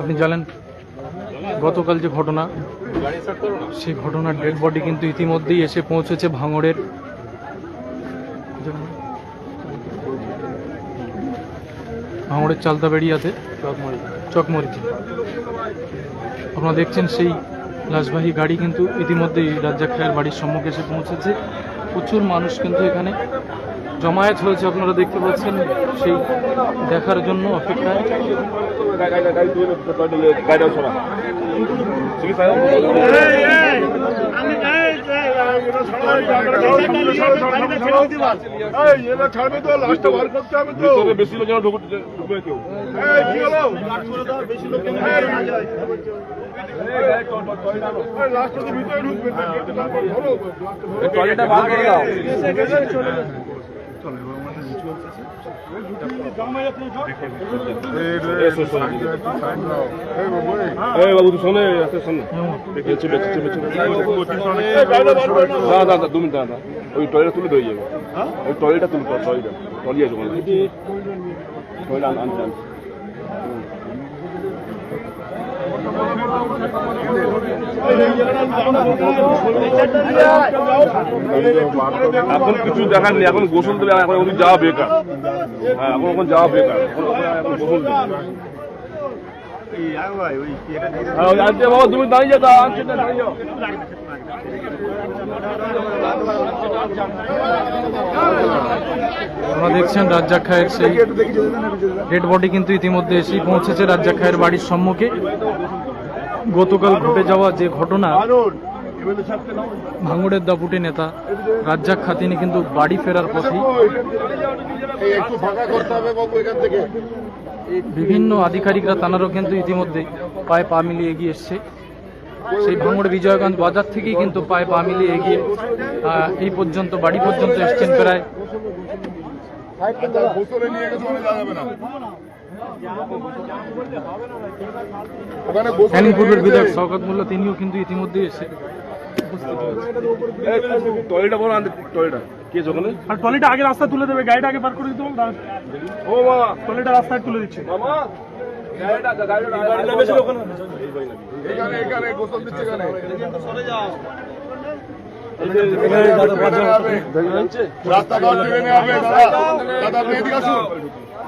আপনি জানেন, গতকাল যে ঘটনা, সেই ঘটনার ডেড বডি কিন্তু ইতিমধ্যেই এসে পৌঁছেছে ভাঙড়ের। ভাঙড়ের চালতাবেড়িয়াতে চকমরিতে আপনারা দেখছেন সেই লাশবাহী গাড়ি কিন্তু ইতিমধ্যেই রাজ্জাক খায়ের বাড়ির সম্মুখে এসে পৌঁছেছে। প্রচুর মানুষ কিন্তু এখানে জমায়েত হয়েছে আপনারা দেখতে পাচ্ছেন সেই দেখার জন্য অপেক্ষায়। ছাড়বে বার করতে হবে বেশি লোক যেন ঢুকবে ঢুকবে কেউ এই, কি হলো এই, লাস্টটা তো ভিতরে ঢুকবে না, গেটটা তারপর ধরো। টয়লেটটা বার করে দাও এই বাবু তুই শোনে আছে শোন চেপে চেপে চেপে। দাদা দাদা দু দাদা ওই টয়লেট তুলে দিয়ে যাবে। ওই টয়লেটটা তুলতে টয়লেট টয়লেট আছে টয়লেট আনতে আনতে এখন কিছু দেখার নেই এখন গোসল দেবে এখন ওখানে যাওয়া বেকার। হ্যাঁ এখন ওখানে যাওয়া বেকার। এখন গোসল দেবে হ্যাঁ ওই আনতে বাবা তুমি দাঁড়িয়ে যাও দাঁড়িয়ে যাও আপনারা দেখছেন রাজ্জাক খায়ের সেই ডেড বডি কিন্তু ইতিমধ্যে এসেই পৌঁছেছে রাজ্জাক খায়ের বাড়ির সম্মুখে। গতকাল ঘটে যাওয়া যে ঘটনা ভাঙড়ের দাপুটে নেতা রাজ্জাক খা তিনি কিন্তু বাড়ি ফেরার পথেই থেকে। বিভিন্ন আধিকারিকরা তানারও কিন্তু ইতিমধ্যে পায়ে পা মিলিয়ে এগিয়ে এসছে। সেই ভাঙড় বিজয়গঞ্জ বাজার থেকেই কিন্তু পায়ে পা মিলিয়ে এগিয়ে এই পর্যন্ত বাড়ি পর্যন্ত এসছেন প্রায়। পূর্বের বিধায়ক। শওকত মোল্লা তিনিও কিন্তু ইতিমধ্যে এসে টয়লেটটা বলো আনতে টয়লেটটা। কে ওখানে? আর ট্রলিটা আগে রাস্তা তুলে দেবে গাড়িটা আগে পার করে দিতে হবে ও বাবা ট্রলিটা রাস্তায় তুলে দিচ্ছে। মামা রাস্তা দাদা দাদা আপনি এদিকে আসুন।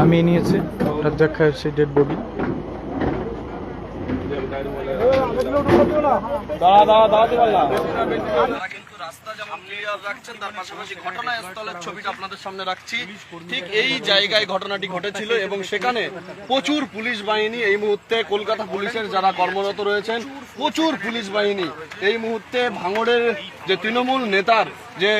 নামিয়ে নিয়েছে। রাজ্জাক খায়ের সেই ডেড বডি দাঁড়া দাঁড়া দাঁড়াতে ক্লিয়ার রাখছেন তার পাশাপাশি ঘটনাস্থলের ছবিটা আপনাদের সামনে রাখছি। ঠিক এই জায়গায় ঘটনাটি ঘটেছিল এবং সেখানে প্রচুর পুলিশ বাহিনী এই মুহূর্তে কলকাতা পুলিশের যারা কর্মরত রয়েছেন প্রচুর পুলিশ বাহিনী এই মুহূর্তে ভাঙড়ের যে তৃণমূল নেতার যে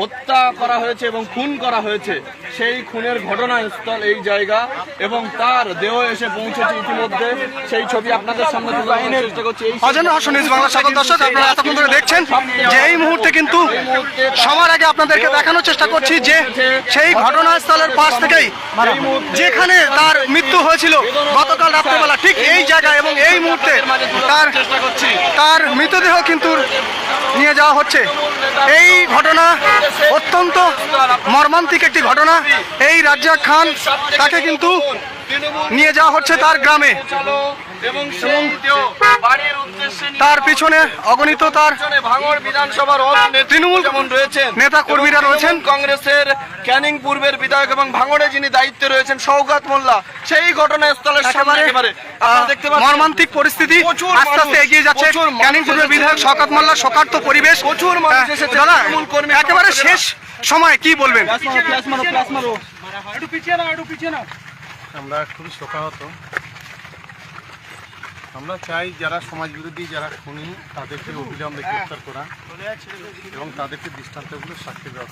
হত্যা করা হয়েছে এবং খুন করা হয়েছে সেই খুনের ঘটনাস্থল এই জায়গা এবং তার দেহ এসে পৌঁছেছে ইতিমধ্যে। সেই ছবি আপনাদের সামনে চেষ্টা করছি। বাংলা দর্শক আপনারা এতক্ষণ ধরে দেখছেন যে এই মুহূর্তে কিন্তু সবার আগে আপনাদেরকে দেখানোর চেষ্টা করছি যে সেই ঘটনাস্থলের পাশ থেকেই যেখানে তার মৃত্যু হয়েছিল গতকাল রাত্রেবেলা, ঠিক এই জায়গায় এবং এই মুহূর্তে তার তার মৃতদেহ কিন্তু নিয়ে যাওয়া হচ্ছে। এই ঘটনা অত্যন্ত মর্মান্তিক একটি ঘটনা। এই রাজ্জাক খান তাকে কিন্তু নিয়ে যাওয়া হচ্ছে তার গ্রামে। এবং সেই দেহ বাড়ির উদ্দেশ্যে তার পিছনে অগণিত তার ভাঙড় বিধানসভার তৃণমূল যেমন রয়েছেন নেতা কর্মীরা রয়েছেন। কংগ্রেসের ক্যানিং পূর্বের বিধায়ক এবং ভাঙড়ে যিনি দায়িত্বে রয়েছেন সৌগাত মোল্লা সেই ঘটনাস্থলের সামনে একেবারে একেবারে আহ, আপনারা দেখতে পাচ্ছেন। মর্মান্তিক পরিস্থিতি প্রচুর আস্তে আস্তে এগিয়ে যাচ্ছে। ক্যানিং পূর্বের বিধায়ক শওকত মোল্লা শোকার্ত পরিবেশ। প্রচুর মানুষ আহ, এসেছে, দাদা তৃণমূল কর্মী একেবারে শেষ সময় কি বলবেন? একটু পিছিয়ে না একটু পিছিয়ে না আমরা খুবই শোকাহত। আমরা চাই যারা সমাজ বিরোধী যারা খুনি তাদেরকে অবিলম্বে গ্রেফতার করা এবং তাদেরকে দৃষ্টান্তগুলো সাক্ষী দেওয়া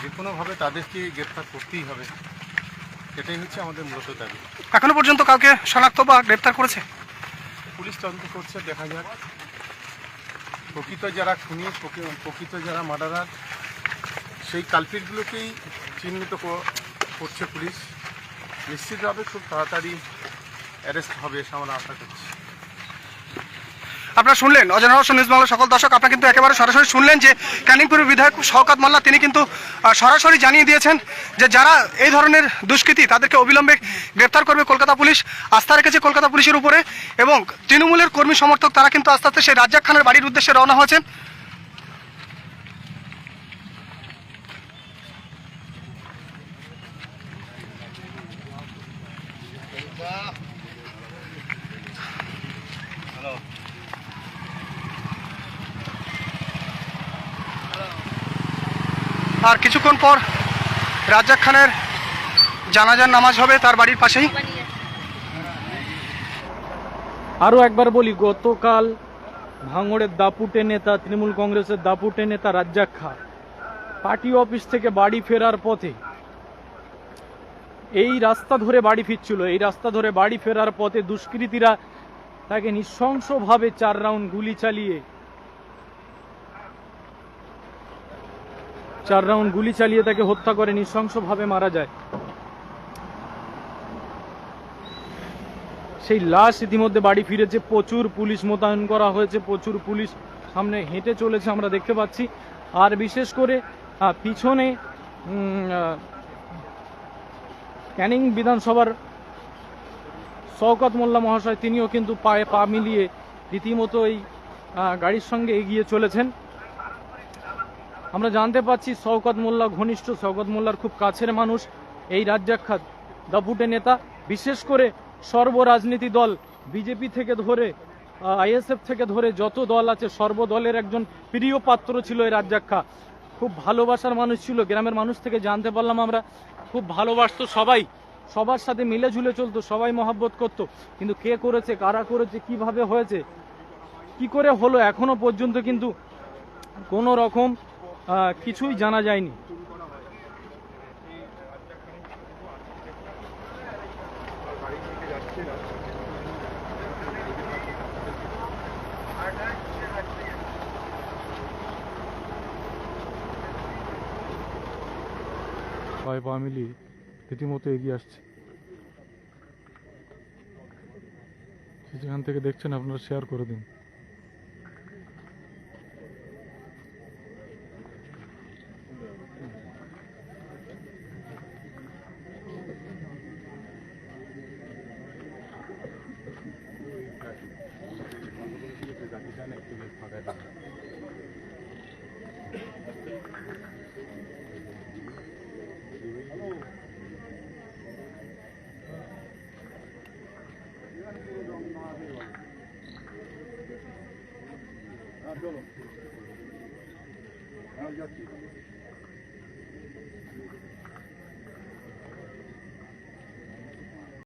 যে কোনোভাবে তাদেরকে গ্রেফতার করতেই হবে। এটাই হচ্ছে আমাদের মূলত দাবি। এখনও পর্যন্ত কাউকে শনাক্ত বা গ্রেপ্তার করেছে? পুলিশ তদন্ত করছে দেখা যাক। প্রকৃত যারা খুনি প্রকৃত যারা মার্ডারার সেই কালপিটগুলোকেই চিহ্নিত করছে পুলিশ। নিশ্চিতভাবে খুব তাড়াতাড়ি অ্যারেস্ট হবে এসে আমরা আশা করছি। আপনারা শুনলেন অজানা রহস্য নিউজ বাংলার সকল দর্শক, আপনারা কিন্তু একেবারে সরাসরি শুনলেন যে ক্যানিংপুরের বিধায়ক শওকাত মোল্লা, তিনি কিন্তু সরাসরি জানিয়ে দিয়েছেন যে যারা এই ধরনের দুষ্কৃতী, তাদেরকে অবিলম্বে গ্রেপ্তার করবে কলকাতা পুলিশ, আস্থা রেখেছে কলকাতা পুলিশের উপরে এবং তৃণমূলের কর্মী সমর্থক তারা কিন্তু আস্তে আস্তে সেই রাজ্জাক খানের বাড়ির উদ্দেশ্যে রওনা হয়েছেন। আর কিছুক্ষণ পর রাজ্জাক খানের জানাজার নামাজ হবে তার বাড়ির পাশেই। আরও একবার বলি, গতকাল ভাঙড়ের দাপুটে নেতা, তৃণমূল কংগ্রেসের দাপুটে নেতা রাজ্জাক খা পার্টি অফিস থেকে বাড়ি ফেরার পথে এই রাস্তা ধরে বাড়ি ফিরছিল। এই রাস্তা ধরে বাড়ি ফেরার পথে দুষ্কৃতীরা তাকে নৃশংসভাবে চার রাউন্ড গুলি চালিয়ে চার রাউন্ড গুলি চালিয়ে তাকে হত্যা করে, নৃশংসভাবে মারা যায়। সেই লাশ ইতিমধ্যে বাড়ি ফিরেছে, প্রচুর পুলিশ মোতায়েন করা হয়েছে, প্রচুর পুলিশ সামনে হেঁটে চলেছে, আমরা দেখতে পাচ্ছি। আর বিশেষ করে পিছনে ক্যানিং বিধানসভার শওকত মোল্লা মহাশয়, তিনিও কিন্তু পায়ে পা মিলিয়ে রীতিমতো এই গাড়ির সঙ্গে এগিয়ে চলেছেন। আমরা জানতে পাচ্ছি শওকত মোল্লা, ঘনিষ্ঠ শওকত মোল্লার খুব কাছের মানুষ, এই রাজ্জাক্ষাত দাপুটে নেতা। বিশেষ করে সর্বরাজনীতি দল, বিজেপি থেকে ধরে আইএসএফ থেকে ধরে যত দল আছে, সর্বদলের একজন প্রিয় পাত্র ছিল এই রাজ্জাক্ষা খুব ভালোবাসার মানুষ ছিল, গ্রামের মানুষ থেকে জানতে পারলাম আমরা। খুব ভালোবাসতো সবাই। সবার সাথে মিলে ঝুলে চলতো, সবাই মহাব্বত করতো। কিন্তু কে করেছে, কারা করেছে, কীভাবে হয়েছে, কি করে হলো এখনও পর্যন্ত কিন্তু কোনো রকম কিছুই জানা যায়নি। পায়ে পা রীতিমতো এগিয়ে আসছে। যেখান থেকে দেখছেন, আপনারা শেয়ার করে দিন। চলো